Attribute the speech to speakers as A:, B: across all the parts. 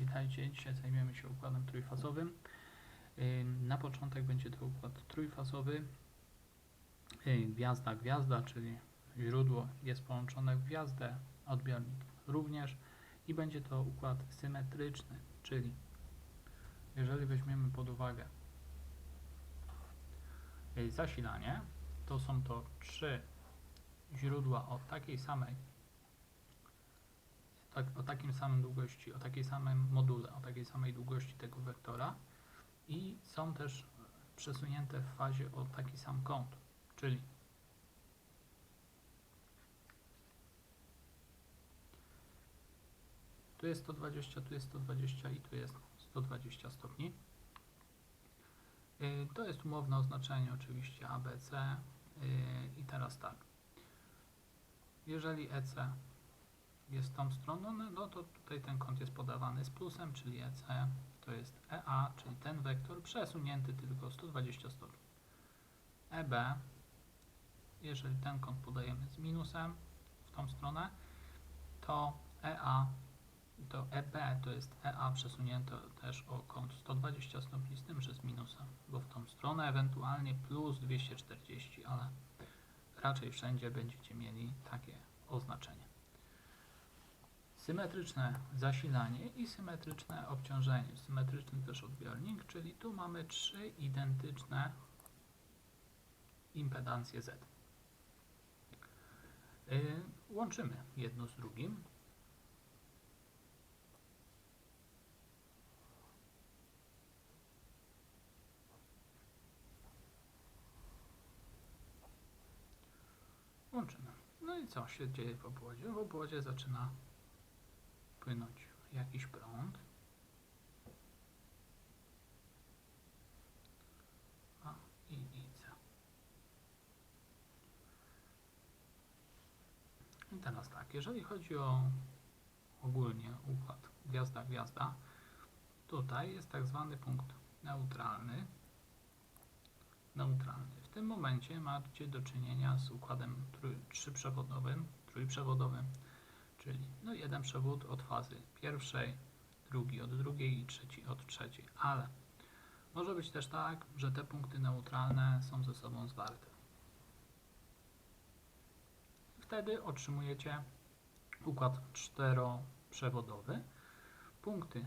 A: Witajcie, dzisiaj zajmiemy się układem trójfazowym. Ym, Na początek będzie to układ trójfazowy. Yy, Gwiazda, gwiazda, czyli źródło jest połączone w gwiazdę, odbiornik również i będzie to układ symetryczny, czyli jeżeli weźmiemy pod uwagę yy, zasilanie, to są to trzy źródła o takiej samej tak, o takim samym długości, o takiej samym module, o takiej samej długości tego wektora i są też przesunięte w fazie o taki sam kąt, czyli tu jest 120, tu jest 120 i tu jest 120 stopni. Yy, To jest umowne oznaczenie oczywiście ABC yy, i teraz tak. Jeżeli EC jest tą stroną, no, no to tutaj ten kąt jest podawany z plusem, czyli EC to jest EA, czyli ten wektor przesunięty tylko o 120 stopni. EB, jeżeli ten kąt podajemy z minusem w tą stronę, to EA, to EB to jest EA przesunięte też o kąt 120 stopni z tym, że z minusem, bo w tą stronę ewentualnie plus 240, ale raczej wszędzie będziecie mieli takie oznaczenie symetryczne zasilanie i symetryczne obciążenie. Symetryczny też odbiornik, czyli tu mamy trzy identyczne impedancje Z. Yy, łączymy jedno z drugim. Łączymy. No i co się dzieje w obwodzie? W obwodzie zaczyna płynąć jakiś prąd. A i widzę. I teraz tak, jeżeli chodzi o ogólnie układ gwiazda-gwiazda, tutaj jest tak zwany punkt neutralny. Neutralny. W tym momencie macie do czynienia z układem trój, trzyprzewodowym, trójprzewodowym czyli no jeden przewód od fazy pierwszej, drugi od drugiej i trzeci od trzeciej, ale może być też tak, że te punkty neutralne są ze sobą zwarte. Wtedy otrzymujecie układ czteroprzewodowy. Punkty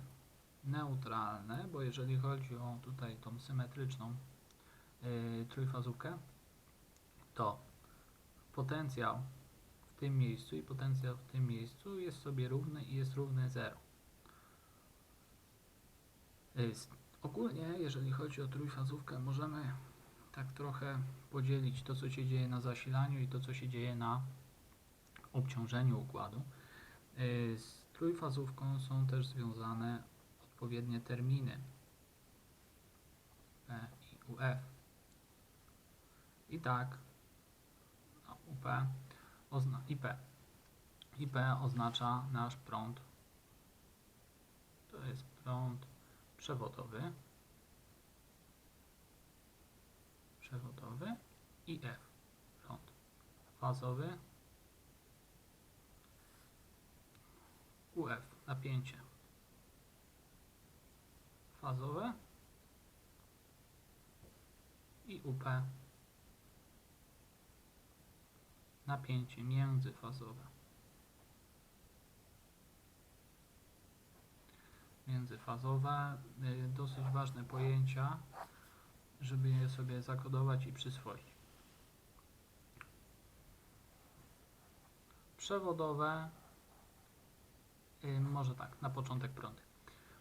A: neutralne, bo jeżeli chodzi o tutaj tą symetryczną yy, trójfazówkę, to potencjał tym miejscu i potencjał w tym miejscu jest sobie równy i jest równy 0. Jest. Ogólnie, jeżeli chodzi o trójfazówkę, możemy tak trochę podzielić to, co się dzieje na zasilaniu i to, co się dzieje na obciążeniu układu. Y, z trójfazówką są też związane odpowiednie terminy P i UF. I tak no, UP ozna IP. IP oznacza nasz prąd. To jest prąd przewodowy. Przewodowy i F. Prąd fazowy. UF napięcie fazowe i UP napięcie międzyfazowe. Międzyfazowe, y, dosyć ważne pojęcia, żeby je sobie zakodować i przyswoić. Przewodowe, y, może tak, na początek prądy.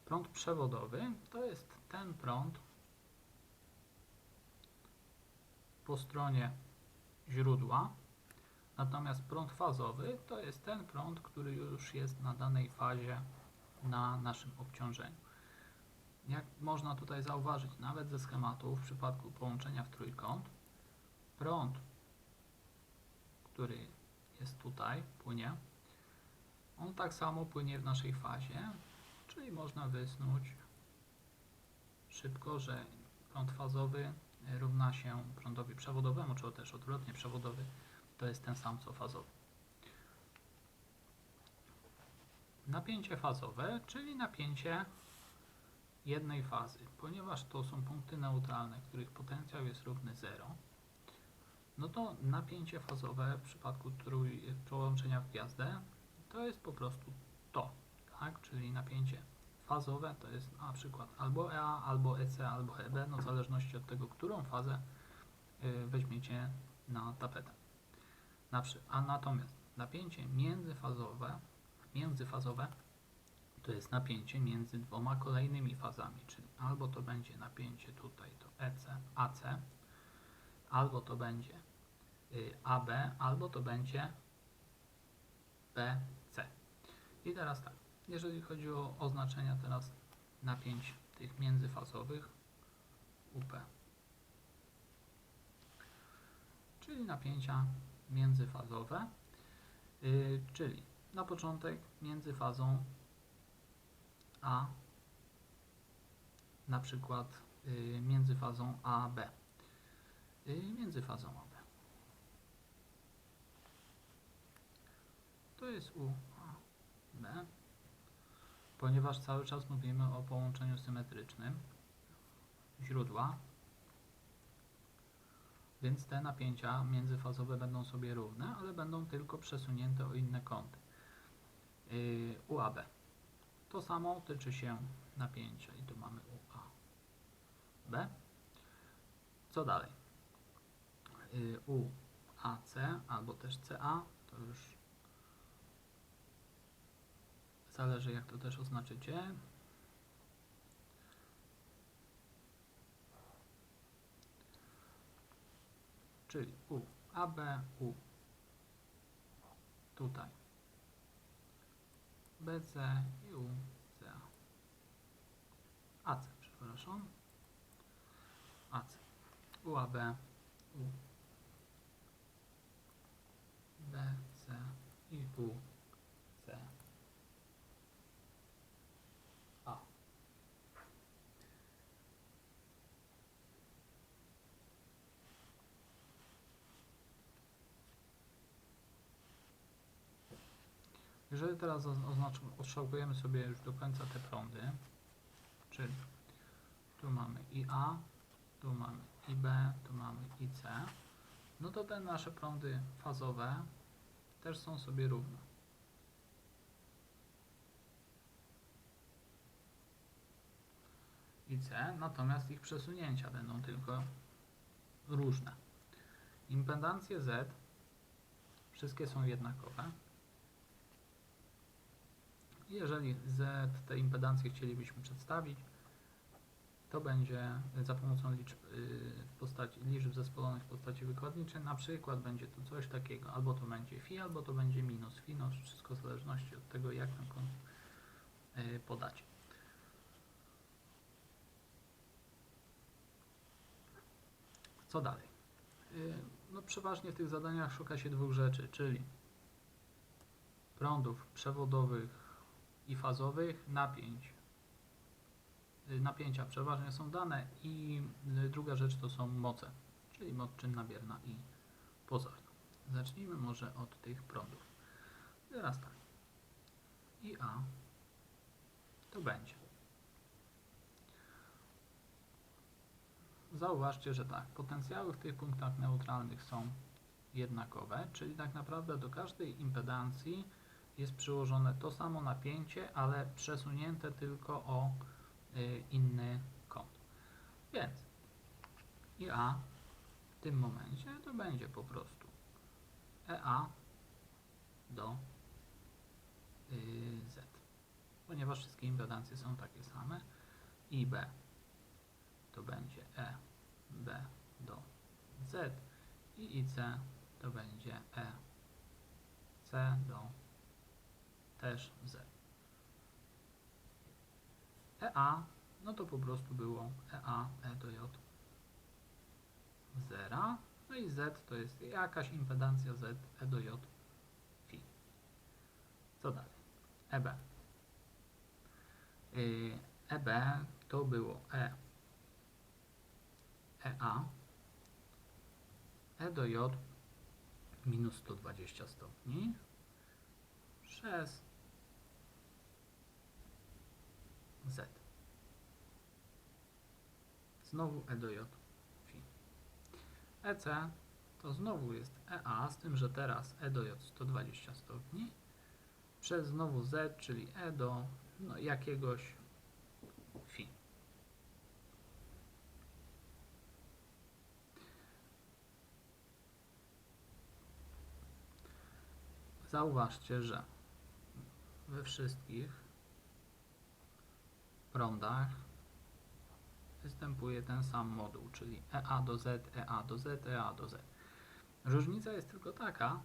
A: Prąd przewodowy to jest ten prąd po stronie źródła, Natomiast prąd fazowy to jest ten prąd, który już jest na danej fazie na naszym obciążeniu. Jak można tutaj zauważyć, nawet ze schematu, w przypadku połączenia w trójkąt, prąd, który jest tutaj, płynie, on tak samo płynie w naszej fazie, czyli można wysnuć szybko, że prąd fazowy równa się prądowi przewodowemu, czy też odwrotnie przewodowy to jest ten sam co fazowy. napięcie fazowe, czyli napięcie jednej fazy. Ponieważ to są punkty neutralne, których potencjał jest równy 0, no to napięcie fazowe w przypadku trój, przełączenia w gwiazdę to jest po prostu to, tak? Czyli napięcie fazowe to jest na przykład albo EA, albo EC, albo EB, no w zależności od tego, którą fazę y, weźmiecie na tapetę. A natomiast napięcie międzyfazowe, międzyfazowe to jest napięcie między dwoma kolejnymi fazami, czyli albo to będzie napięcie tutaj to EC, AC, albo to będzie y, AB, albo to będzie BC. I teraz tak, jeżeli chodzi o oznaczenia teraz napięć tych międzyfazowych UP, czyli napięcia międzyfazowe, yy, czyli na początek między fazą A, na przykład yy, między fazą A B, yy, między fazą A B. To jest U A B, ponieważ cały czas mówimy o połączeniu symetrycznym źródła, więc te napięcia międzyfazowe będą sobie równe, ale będą tylko przesunięte o inne kąty. Yy, UAB. To samo tyczy się napięcia i tu mamy UAB. Co dalej? Yy, UAC albo też CA, to już zależy jak to też oznaczycie. Czyli U, AB, U, tutaj, BC i U, CA, AC, przepraszam, AC, UAB, U, BC i U, C, A. Jeżeli teraz oznacz- odstrzałkujemy sobie już do końca te prądy, czyli tu mamy IA, tu mamy IB, tu mamy IC, no to te nasze prądy fazowe też są sobie równe. IC, natomiast ich przesunięcia będą tylko różne. Impedancje Z wszystkie są jednakowe. Jeżeli Z te impedancje chcielibyśmy przedstawić, to będzie za pomocą liczb, yy, w postaci, liczb zespolonych w postaci wykładniczej. Na przykład będzie tu coś takiego, albo to będzie fi, albo to będzie minus fi, no wszystko w zależności od tego, jak ten kąt yy, podacie. Co dalej? Yy, no przeważnie w tych zadaniach szuka się dwóch rzeczy, czyli prądów przewodowych i fazowych napięć. Y, Napięcia przeważnie są dane i y, druga rzecz to są moce, czyli moc czynna, bierna i pozorna. Zacznijmy może od tych prądów. Teraz tak. I A to będzie. Zauważcie, że tak, potencjały w tych punktach neutralnych są jednakowe, czyli tak naprawdę do każdej impedancji jest przyłożone to samo napięcie, ale przesunięte tylko o y, inny kąt. Więc IA w tym momencie to będzie po prostu EA do y, Z, ponieważ wszystkie impedancje są takie same. IB to będzie EB do Z i IC to będzie EC do też Z. EA, no to po prostu było EA, E do J zera, no i Z to jest jakaś impedancja Z, E do J Fi. Co dalej? EB. Yy, EB to było E, EA, E do J minus 120 stopni przez Z. Znowu E do J. EC to znowu jest EA, z tym, że teraz E do J 120 stopni, przez znowu Z, czyli E do no, jakiegoś Fi. Zauważcie, że we wszystkich prądach występuje ten sam moduł, czyli EA do Z, EA do Z, EA do Z. Różnica jest tylko taka,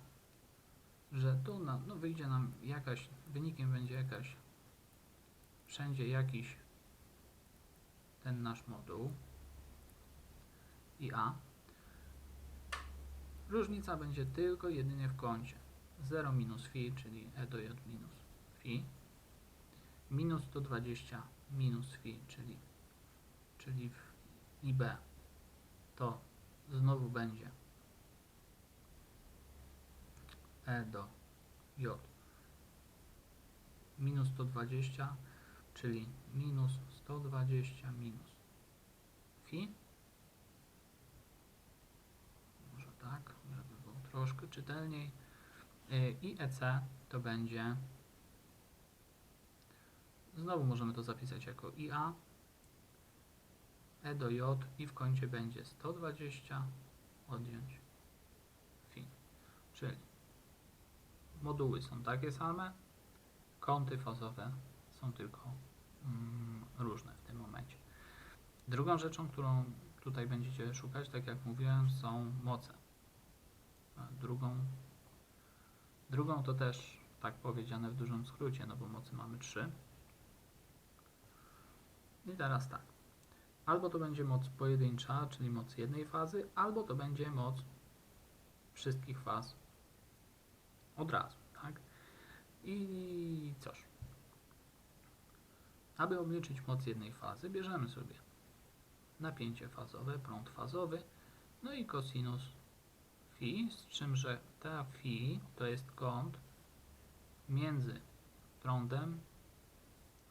A: że tu na, no wyjdzie nam jakaś, wynikiem będzie jakaś, wszędzie jakiś ten nasz moduł i A. Różnica będzie tylko jedynie w kącie. 0 minus phi, czyli e do j minus phi, minus 120 minus phi, czyli, czyli w IB, to znowu będzie e do j minus 120, czyli minus 120 minus phi. Może tak, żeby było troszkę czytelniej. Y, I EC to będzie, znowu możemy to zapisać jako IA, E do J i w kącie będzie 120 odjąć phi. Czyli moduły są takie same, kąty fazowe są tylko mm, różne w tym momencie. Drugą rzeczą, którą tutaj będziecie szukać, tak jak mówiłem, są moce. Drugą Drugą to też tak powiedziane w dużym skrócie, no bo mocy mamy 3. I teraz tak. Albo to będzie moc pojedyncza, czyli moc jednej fazy, albo to będzie moc wszystkich faz od razu, tak? I cóż. Aby obliczyć moc jednej fazy, bierzemy sobie napięcie fazowe, prąd fazowy, no i kosinus phi, z czym, że ta phi to jest kąt między prądem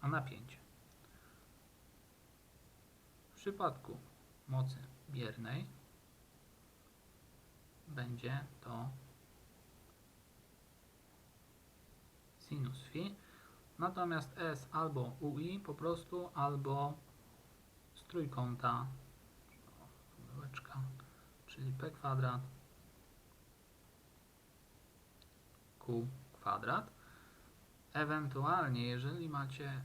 A: a napięciem. Przypadku mocy biernej będzie to sinus phi, natomiast S albo UI po prostu, albo z trójkąta, czyli P kwadrat q kwadrat. Ewentualnie, jeżeli macie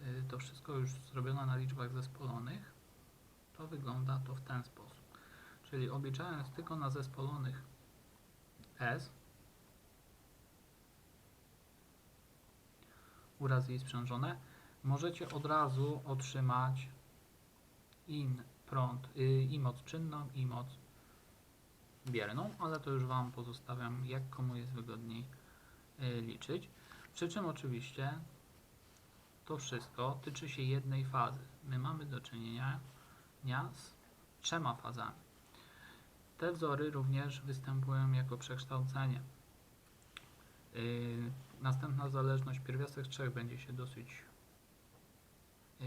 A: y, to wszystko już zrobione na liczbach zespolonych, to wygląda to w ten sposób. Czyli obliczając tylko na zespolonych S urazy i sprzężone, możecie od razu otrzymać in prąd, y, i moc czynną, i moc bierną, ale to już Wam pozostawiam, jak komu jest wygodniej y, liczyć. Przy czym oczywiście to wszystko tyczy się jednej fazy. My mamy do czynienia z trzema fazami. Te wzory również występują jako przekształcenie. Yy, następna zależność pierwiastek trzech będzie się dosyć yy,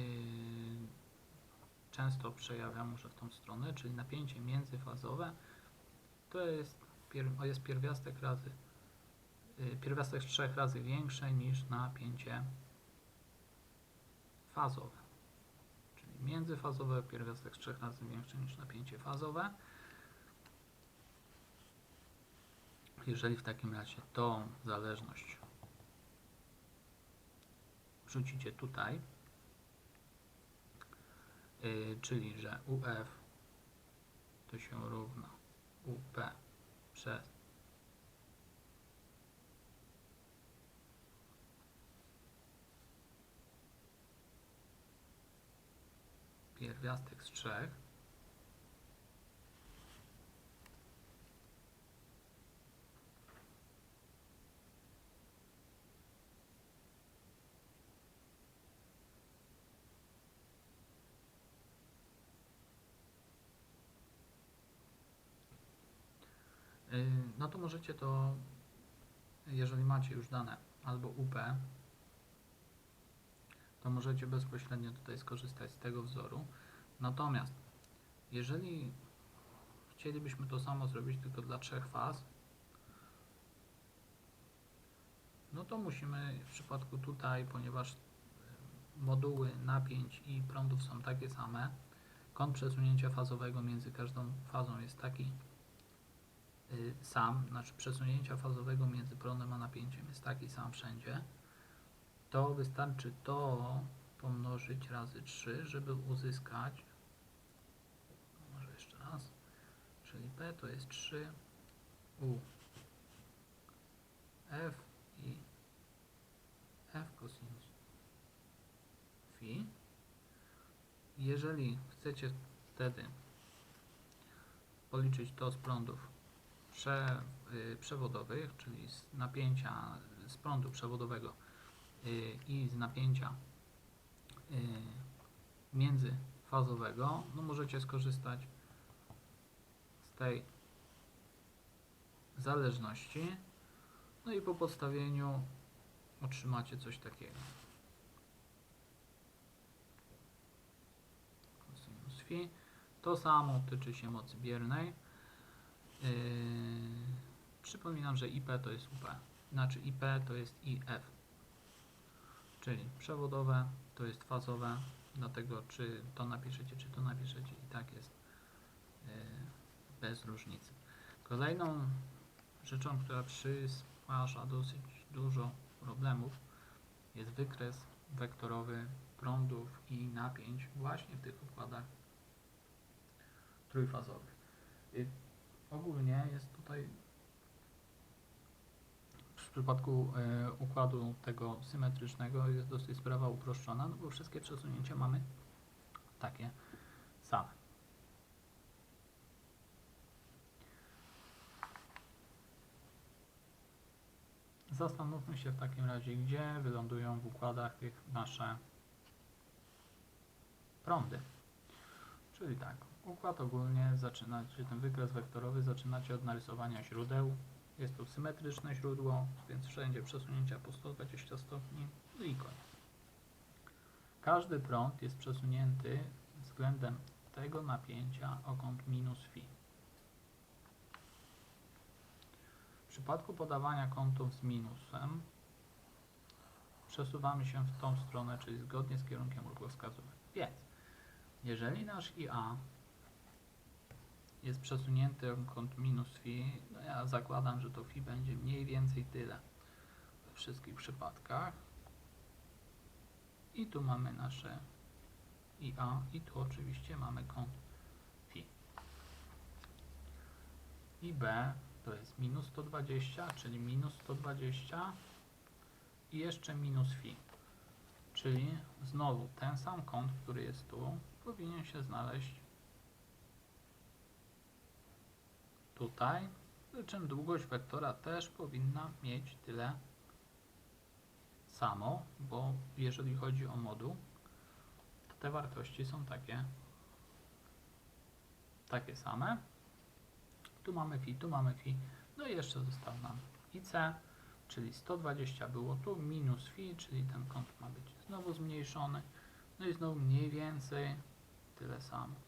A: często przejawia może w tą stronę, czyli napięcie międzyfazowe to jest, jest pierwiastek razy y, pierwiastek trzech razy większy niż napięcie fazowe. Międzyfazowe pierwiastek z trzech razy większy niż napięcie fazowe. Jeżeli w takim razie tą zależność wrzucicie tutaj, yy, czyli że UF to się równa UP przez pierwiastek z trzech. Y, no to możecie to, jeżeli macie już dane albo UP, to możecie bezpośrednio tutaj skorzystać z tego wzoru. Natomiast jeżeli chcielibyśmy to samo zrobić tylko dla trzech faz, no to musimy w przypadku tutaj, ponieważ e, moduły napięć i prądów są takie same, kąt przesunięcia fazowego między każdą fazą jest taki y, sam, znaczy przesunięcia fazowego między prądem a napięciem jest taki sam wszędzie, to wystarczy to pomnożyć razy 3, żeby uzyskać, może jeszcze raz, czyli P to jest 3 U F i F cosinus phi. Jeżeli chcecie wtedy policzyć to z prądów prze, y, przewodowych, czyli z napięcia z prądu przewodowego i z napięcia y, międzyfazowego, no możecie skorzystać z tej zależności. No i po podstawieniu otrzymacie coś takiego. Cosinus phi. To samo tyczy się mocy biernej. Yy, przypominam, że IP to jest UP. Znaczy IP to jest IF. Czyli przewodowe to jest fazowe, dlatego czy to napiszecie, czy to napiszecie i tak jest yy, bez różnicy. Kolejną rzeczą, która przysparza dosyć dużo problemów jest wykres wektorowy prądów i napięć właśnie w tych układach trójfazowych. Y, ogólnie jest tutaj przypadku y, układu tego symetrycznego jest dosyć sprawa uproszczona, no bo wszystkie przesunięcia mamy takie same. Zastanówmy się w takim razie, gdzie wylądują w układach tych nasze prądy. Czyli tak, układ ogólnie zaczynacie, ten wykres wektorowy zaczynacie od narysowania źródeł. Jest to symetryczne źródło, więc wszędzie przesunięcia po 120 stopni, no i koniec. Każdy prąd jest przesunięty względem tego napięcia o kąt minus phi. W przypadku podawania kątów z minusem przesuwamy się w tą stronę, czyli zgodnie z kierunkiem ruchowskazówek. Więc jeżeli nasz IA jest przesunięty kąt minus phi, no ja zakładam, że to phi będzie mniej więcej tyle we wszystkich przypadkach. I tu mamy nasze IA i tu oczywiście mamy kąt phi. I B to jest minus 120, czyli minus 120 i jeszcze minus phi. Czyli znowu ten sam kąt, który jest tu, powinien się znaleźć tutaj, przy czym długość wektora też powinna mieć tyle samo, bo jeżeli chodzi o moduł, to te wartości są takie, takie same. Tu mamy phi, tu mamy phi, no i jeszcze został nam IC, czyli 120 było tu, minus phi, czyli ten kąt ma być znowu zmniejszony, no i znowu mniej więcej tyle samo.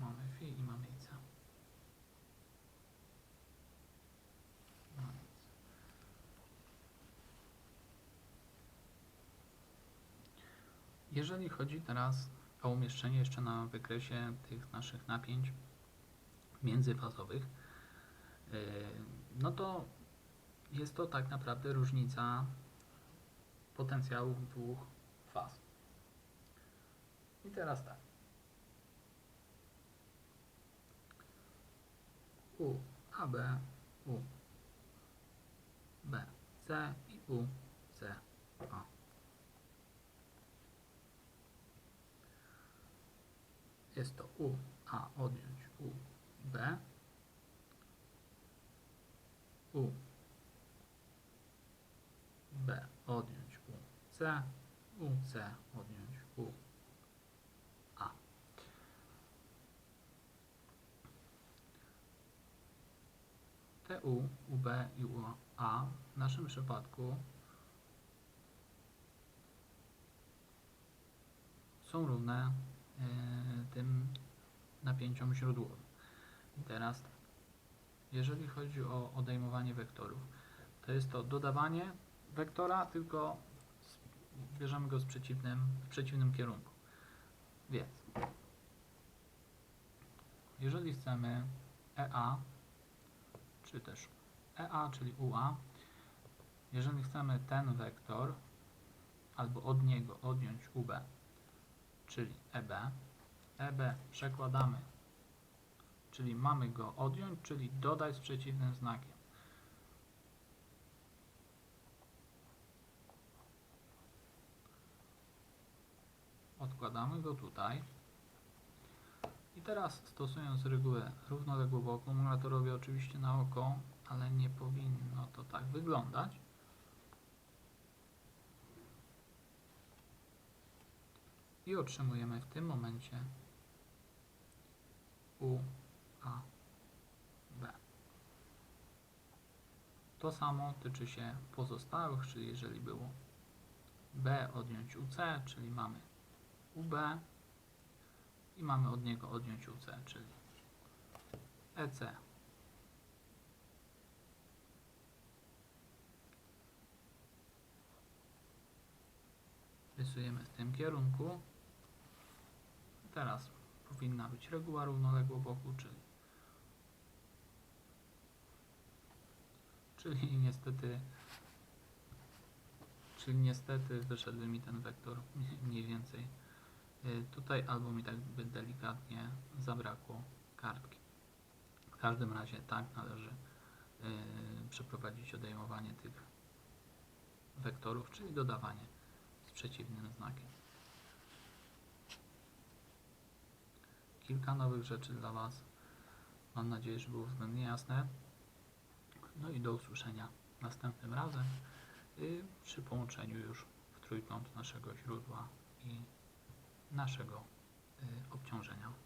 A: Mamy phi i mamy ic. Nic. Jeżeli chodzi teraz o umieszczenie jeszcze na wykresie tych naszych napięć międzyfazowych, yy, no to jest to tak naprawdę różnica potencjałów dwóch faz. I teraz tak. U, AB, U, B, C i U, C, A. Jest to U, A odjąć U, B, U, B odjąć U, C, U, C odjąć TU, UB i UA w naszym przypadku są równe e, tym napięciom źródłowym. Teraz. Jeżeli chodzi o odejmowanie wektorów, to jest to dodawanie wektora, tylko bierzemy go z przeciwnym, w przeciwnym kierunku. Więc jeżeli chcemy EA czy też EA, czyli UA, jeżeli chcemy ten wektor albo od niego odjąć UB, czyli EB, EB przekładamy, czyli mamy go odjąć, czyli dodać z przeciwnym znakiem. Odkładamy go tutaj. I teraz stosując regułę równoległową akumulatorowi oczywiście na oko, ale nie powinno to tak wyglądać. I otrzymujemy w tym momencie U, A, B. To samo tyczy się pozostałych, czyli jeżeli było B odjąć UC, czyli mamy UB i mamy od niego odjąć UC, czyli EC. Rysujemy w tym kierunku. Teraz powinna być reguła równoległa boku, czyli czyli niestety czyli niestety wyszedł mi ten wektor mniej więcej tutaj albo mi tak by delikatnie zabrakło kartki. W każdym razie tak należy y, przeprowadzić odejmowanie tych wektorów, czyli dodawanie z przeciwnym znakiem. Kilka nowych rzeczy dla Was. Mam nadzieję, że było względnie jasne. No i do usłyszenia następnym razem y, przy połączeniu już w trójkąt naszego źródła i naszego y, obciążenia.